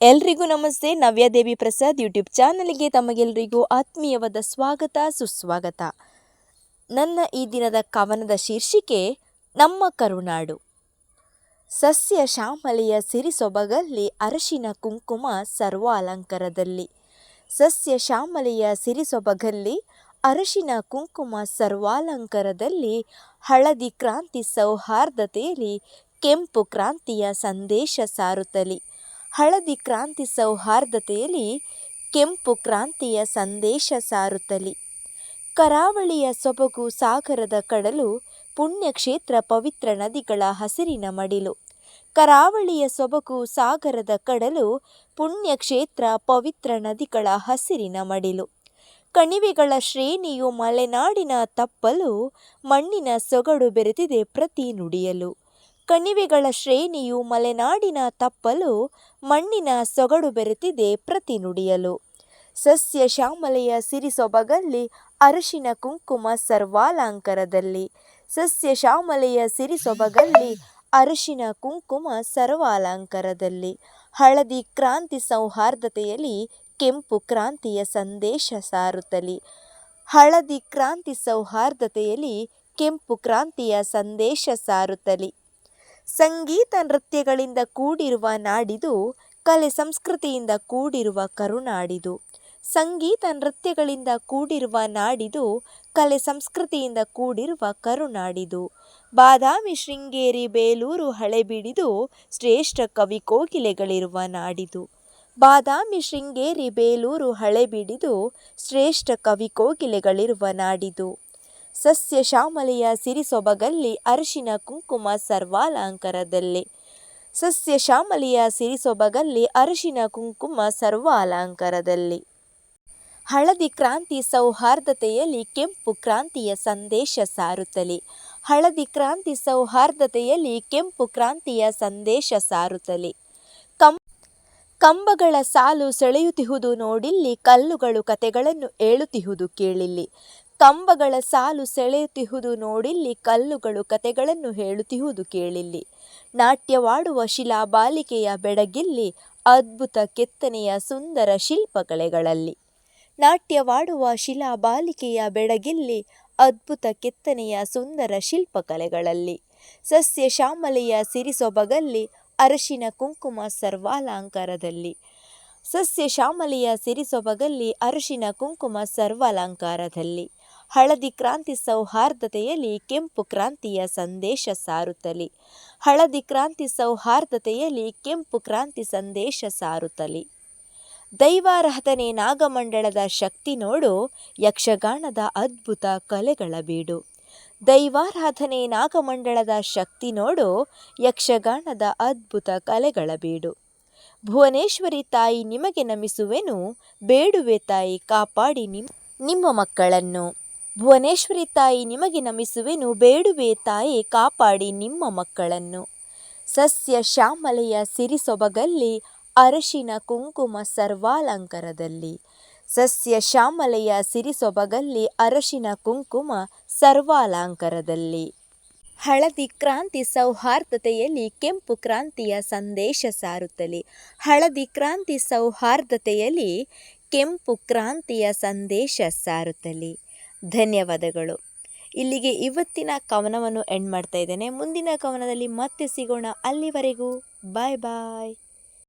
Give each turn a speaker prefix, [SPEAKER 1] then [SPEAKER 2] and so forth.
[SPEAKER 1] ಎಲ್ರಿಗೂ ನಮಸ್ತೆ. ನವ್ಯಾದೇವಿ ಪ್ರಸಾದ್ ಯೂಟ್ಯೂಬ್ ಚಾನಲ್ಗೆ ತಮಗೆಲ್ಲರಿಗೂ ಆತ್ಮೀಯವಾದ ಸ್ವಾಗತ, ಸುಸ್ವಾಗತ. ನನ್ನ ಈ ದಿನದ ಕವನದ ಶೀರ್ಷಿಕೆ, ನಮ್ಮ ಕರುನಾಡು. ಸಸ್ಯ ಶ್ಯಾಮಲೆಯ ಸಿರಿ ಸೊಬಗಲ್ಲಿ ಅರಶಿನ ಕುಂಕುಮ ಸರ್ವಾಲಂಕಾರದಲ್ಲಿ. ಸಸ್ಯ ಶ್ಯಾಮಲೆಯ ಸಿರಿ ಸೊಬಗಲ್ಲಿ ಅರಶಿನ ಕುಂಕುಮ ಸರ್ವಾಲಂಕಾರದಲ್ಲಿ ಹಳದಿ ಕ್ರಾಂತಿ ಸೌಹಾರ್ದತೆಯಲ್ಲಿ ಕೆಂಪು ಕ್ರಾಂತಿಯ ಸಂದೇಶ ಸಾರುತ್ತಲಿ. ಹಳದಿ ಕ್ರಾಂತಿ ಸೌಹಾರ್ದತೆಯಲ್ಲಿ ಕೆಂಪು ಕ್ರಾಂತಿಯ ಸಂದೇಶ ಸಾರುತ್ತಲಿ. ಕರಾವಳಿಯ ಸೊಬಗು ಸಾಗರದ ಕಡಲು ಪುಣ್ಯಕ್ಷೇತ್ರ ಪವಿತ್ರ ನದಿಗಳ ಹಸಿರಿನ ಮಡಿಲು. ಕರಾವಳಿಯ ಸೊಬಗು ಸಾಗರದ ಕಡಲು ಪುಣ್ಯಕ್ಷೇತ್ರ ಪವಿತ್ರ ನದಿಗಳ ಹಸಿರಿನ ಮಡಿಲು. ಕಣಿವೆಗಳ ಶ್ರೇಣಿಯು ಮಲೆನಾಡಿನ ತಪ್ಪಲು ಮಣ್ಣಿನ ಸೊಗಡು ಬೆರೆತಿದೆ ಪ್ರತಿ ನುಡಿಯಲು. ಕಣಿವೆಗಳ ಶ್ರೇಣಿಯು ಮಲೆನಾಡಿನ ತಪ್ಪಲು ಮಣ್ಣಿನ ಸೊಗಡು ಬೆರೆತಿದೆ ಪ್ರತಿ ನುಡಿಯಲು. ಸಸ್ಯ ಶ್ಯಾಮಲೆಯ ಸಿರಿ ಸೊಬಗಲ್ಲಿ ಅರಶಿನ ಕುಂಕುಮ ಸರ್ವಾಲಂಕಾರದಲ್ಲಿ. ಸಸ್ಯ ಶ್ಯಾಮಲೆಯ ಸಿರಿ ಸೊಬಗಲ್ಲಿ ಅರಶಿನ ಕುಂಕುಮ ಸರ್ವಾಲಂಕಾರದಲ್ಲಿ. ಹಳದಿ ಕ್ರಾಂತಿ ಸೌಹಾರ್ದತೆಯಲ್ಲಿ ಕೆಂಪು ಕ್ರಾಂತಿಯ ಸಂದೇಶ ಸಾರುತ್ತಲಿ. ಹಳದಿ ಕ್ರಾಂತಿ ಸೌಹಾರ್ದತೆಯಲ್ಲಿ ಕೆಂಪು ಕ್ರಾಂತಿಯ ಸಂದೇಶ ಸಾರುತ್ತಲಿ. ಸಂಗೀತ ನೃತ್ಯಗಳಿಂದ ಕೂಡಿರುವ ನಾಡಿದು, ಕಲೆ ಸಂಸ್ಕೃತಿಯಿಂದ ಕೂಡಿರುವ ಕರುನಾಡಿದು. ಸಂಗೀತ ನೃತ್ಯಗಳಿಂದ ಕೂಡಿರುವ ನಾಡಿದು, ಕಲೆ ಸಂಸ್ಕೃತಿಯಿಂದ ಕೂಡಿರುವ ಕರುನಾಡಿದು. ಬಾದಾಮಿ ಶೃಂಗೇರಿ ಬೇಲೂರು ಹಳೆಬೀಡಿದು, ಶ್ರೇಷ್ಠ ಕವಿ ಕೋಗಿಲೆಗಳಿರುವ ನಾಡಿದು. ಬಾದಾಮಿ ಶೃಂಗೇರಿ ಬೇಲೂರು ಹಳೆಬಿಡಿದು, ಶ್ರೇಷ್ಠ ಕವಿ ಕೋಗಿಲೆಗಳಿರುವ ನಾಡಿದು. ಸಸ್ಯ ಶ್ಯಾಮಲೆಯ ಸಿರಿಸೊಬಗಲ್ಲಿ ಅರಿಶಿನ ಕುಂಕುಮ ಸರ್ವಾಲಂಕಾರದಲ್ಲಿ. ಸಸ್ಯ ಶ್ಯಾಮಲೆಯ ಸಿರಿಸೊಬಗಲ್ಲಿ ಅರಿಶಿನ ಕುಂಕುಮ ಸರ್ವಾಲಂಕಾರದಲ್ಲಿ. ಹಳದಿ ಕ್ರಾಂತಿ ಸೌಹಾರ್ದತೆಯಲ್ಲಿ ಕೆಂಪು ಕ್ರಾಂತಿಯ ಸಂದೇಶ ಸಾರುತ್ತಲಿ. ಹಳದಿ ಕ್ರಾಂತಿ ಸೌಹಾರ್ದತೆಯಲ್ಲಿ ಕೆಂಪು ಕ್ರಾಂತಿಯ ಸಂದೇಶ ಸಾರುತ್ತಲಿ. ಕಂ, ಕಂಬಗಳ ಸಾಲು ಸೆಳೆಯುತ್ತಿಹುದು ನೋಡಿಲ್ಲಿ, ಕಲ್ಲುಗಳು ಕತೆಗಳನ್ನು ಏಳುತ್ತಿಹುದು ಕೇಳಿಲ್ಲಿ. ಕಂಬಗಳ ಸಾಲು ಸೆಳೆಯುತ್ತಿಹುದು ನೋಡಿಲ್ಲಿ ಕಲ್ಲುಗಳು ಕತೆಗಳನ್ನು ಹೇಳುತ್ತಿಹುದು ಕೇಳಿಲ್ಲಿ. ನಾಟ್ಯವಾಡುವ ಶಿಲಾ ಬಾಲಿಕೆಯ ಬೆಡಗಿಲ್ಲಿ ಅದ್ಭುತ ಕೆತ್ತನೆಯ ಸುಂದರ ಶಿಲ್ಪಕಲೆಗಳಲ್ಲಿ. ನಾಟ್ಯವಾಡುವ ಶಿಲಾ ಬಾಲಿಕೆಯ ಬೆಡಗಿಲ್ಲಿ ಅದ್ಭುತ ಕೆತ್ತನೆಯ ಸುಂದರ ಶಿಲ್ಪಕಲೆಗಳಲ್ಲಿ. ಸಸ್ಯ ಶ್ಯಾಮಲೆಯ ಸಿರಿಸೊಬಗಲ್ಲಿ ಅರಶಿನ ಕುಂಕುಮ ಸರ್ವಾಲಂಕಾರದಲ್ಲಿ. ಸಸ್ಯ ಶ್ಯಾಮಲೆಯ ಸಿರಿಸೊಬಗಲ್ಲಿ ಅರಶಿನ ಕುಂಕುಮ ಸರ್ವಾಲಂಕಾರದಲ್ಲಿ. ಹಳದಿ ಕ್ರಾಂತಿ ಸೌಹಾರ್ದತೆಯಲ್ಲಿ ಕೆಂಪು ಕ್ರಾಂತಿಯ ಸಂದೇಶ ಸಾರುತ್ತಲಿ. ಹಳದಿ ಕ್ರಾಂತಿ ಸೌಹಾರ್ದತೆಯಲ್ಲಿ ಕೆಂಪು ಕ್ರಾಂತಿ ಸಂದೇಶ ಸಾರುತ್ತಲಿ. ದೈವಾರಾಧನೆ ನಾಗಮಂಡಳದ ಶಕ್ತಿ ನೋಡು, ಯಕ್ಷಗಾನದ ಅದ್ಭುತ ಕಲೆಗಳ ಬೀಡು. ದೈವಾರಾಧನೆ ನಾಗಮಂಡಳದ ಶಕ್ತಿ ನೋಡು, ಯಕ್ಷಗಾನದ ಅದ್ಭುತ ಕಲೆಗಳ ಬೀಡು. ಭುವನೇಶ್ವರಿ ತಾಯಿ ನಿಮಗೆ ನಮಿಸುವೆನು, ಬೇಡುವೆ ತಾಯಿ ಕಾಪಾಡಿ ನಿಮ್ಮ ನಿಮ್ಮ ಮಕ್ಕಳನ್ನು. ಭುವನೇಶ್ವರಿ ತಾಯಿ ನಿಮಗೆ ನಮಿಸುವೆನು, ಬೇಡುವೆ ತಾಯಿ ಕಾಪಾಡಿ ನಿಮ್ಮ ಮಕ್ಕಳನ್ನು. ಸಸ್ಯ ಶ್ಯಾಮಲೆಯ ಸಿರಿ ಸೊಬಗಲ್ಲಿ ಅರಶಿನ ಕುಂಕುಮ ಸರ್ವಾಲಂಕಾರದಲ್ಲಿ. ಸಸ್ಯ ಶ್ಯಾಮಲೆಯ ಸಿರಿ ಸೊಬಗಲ್ಲಿ ಅರಶಿನ ಕುಂಕುಮ ಸರ್ವಾಲಂಕಾರದಲ್ಲಿ. ಹಳದಿ ಕ್ರಾಂತಿ ಸೌಹಾರ್ದತೆಯಲ್ಲಿ ಕೆಂಪು ಕ್ರಾಂತಿಯ ಸಂದೇಶ ಸಾರುತ್ತಲಿ. ಹಳದಿ ಕ್ರಾಂತಿ ಸೌಹಾರ್ದತೆಯಲ್ಲಿ ಕೆಂಪು ಕ್ರಾಂತಿಯ ಸಂದೇಶ ಸಾರುತ್ತಲಿ. ಧನ್ಯವಾದಗಳು. ಇಲ್ಲಿಗೆ ಇವತ್ತಿನ ಕವನವನ್ನು ಎಂಡ್ ಮಾಡ್ತಾ ಇದ್ದೇನೆ. ಮುಂದಿನ ಕವನದಲ್ಲಿ ಮತ್ತೆ ಸಿಗೋಣ. ಅಲ್ಲಿವರೆಗೂ ಬಾಯ್ ಬಾಯ್